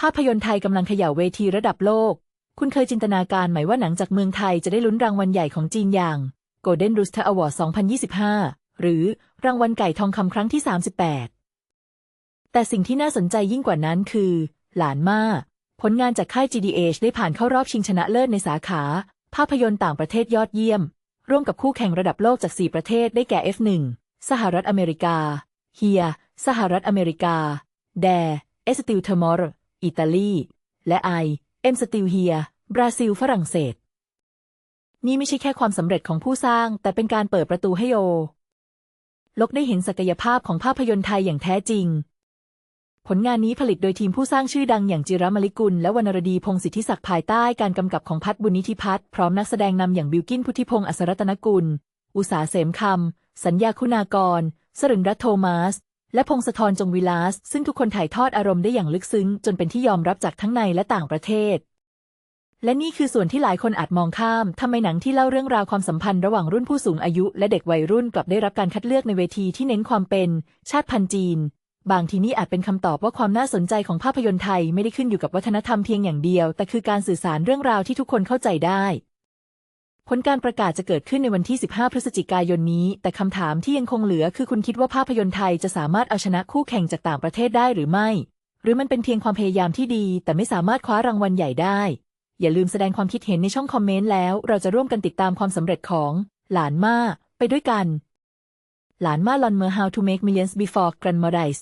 ภาพยนตร์ไทยกำลังเขย่าเวทีระดับโลก คุณเคยจินตนาการไหมว่าหนังจากเมืองไทยจะได้ลุ้นรางวัลใหญ่ของจีนอย่าง Golden Rooster Award 2025 หรือรางวัลไก่ทองคำครั้งที่ 38 แต่สิ่งที่น่าสนใจยิ่งกว่านั้นคือ หลานมาผลงานจากค่าย GDH ได้ผ่านเข้ารอบชิงชนะเลิศในสาขา ภาพยนตร์ต่างประเทศยอดเยี่ยม ร่วมกับคู่แข่งระดับโลกจาก 4 ประเทศได้แก่ F1 สหรัฐอเมริกา เฮีย สหรัฐอเมริกา แด เอสติลเทอร์มอร์ อิตาลี และไอเอ็มสติลเฮีย บราซิล ฝรั่งเศส นี่ไม่ใช่แค่ความสำเร็จของผู้สร้าง แต่เป็นการเปิดประตูให้โอลกได้เห็นศักยภาพของภาพยนตร์ไทยอย่างแท้จริง ผลงานนี้ผลิตโดยทีมผู้สร้างชื่อดังอย่างจิรมลิกุล และวรรณรดีพงศิทธิศักดิ์ภายใต้การกำกับของพัฒบุญนิธิพัฒน์พร้อมนักแสดงนำอย่างบิวกินพุทธิพงศ์อัศรัตนกุล อุษาเสมคำสัญญาคุณากร สรึงรัตโทมัส และพงศธรจงวิลาส ซึ่งทุกคนถ่ายทอดอารมณ์ได้อย่างลึกซึ้ง จนเป็นที่ยอมรับจากทั้งในและต่างประเทศ และนี่คือส่วนที่หลายคนอาจมองข้ามทำไมหนังที่เล่าเรื่องราวความสัมพันธ์ระหว่างรุ่นผู้สูงอายุ และเด็กวัยรุ่นกลับได้รับการคัดเลือกในเวทีที่เน้นความเป็น ชาติพันธุ์จีน บางทีนี่อาจเป็นคำตอบว่าความน่าสนใจของภาพยนตร์ไทยไม่ได้ขึ้นอยู่กับวัฒนธรรมเพียงอย่างเดียว แต่คือการสื่อสารเรื่องราวที่ทุกคนเข้าใจได้ ผลการประกาศจะเกิดขึ้นในวันที่ 15 พฤศจิกายนนี้ แต่คำถามที่ยังคงเหลือคือคุณคิดว่าภาพยนตร์ไทยจะสามารถเอาชนะคู่แข่งจากต่างประเทศได้หรือไม่ หรือมันเป็นเพียงความพยายามที่ดี แต่ไม่สามารถคว้ารางวัลใหญ่ได้ อย่าลืมแสดงความคิดเห็นในช่องคอมเมนต์แล้ว เราจะร่วมกันติดตามความสำเร็จของ หลานมาไปด้วยกัน หลานมาลอนเมอร์ how to make millions before grandmother dies